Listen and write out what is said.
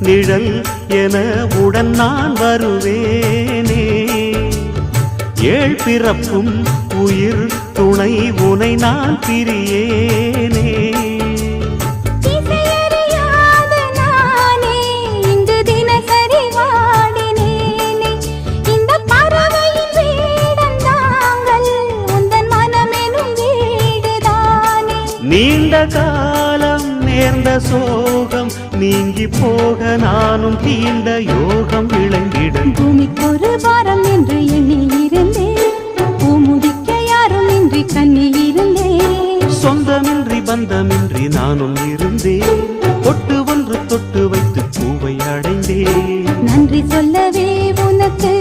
நிழல் என உடன் நான் வருவேனே. ஏழ் பிறப்பும் உயிர் துணை உனை நான் பிரியேனே. நீண்ட காலம் நேர்ந்த சோகம் நீங்கி போக நானும் தீண்ட யோகம் விளங்கிட பூமிக்கொரு வாரம் என்று எண்ணி இருந்தேன் பூமுடிக்க யாரும் இன்றி கண்ணி இருந்தேன் சொந்தமின்றி பந்தமின்றி நானும் இருந்தேன் பொட்டு ஒன்று தொட்டு வைத்து பூவை அடைந்தேன் நன்றி சொல்லவே உனக்கு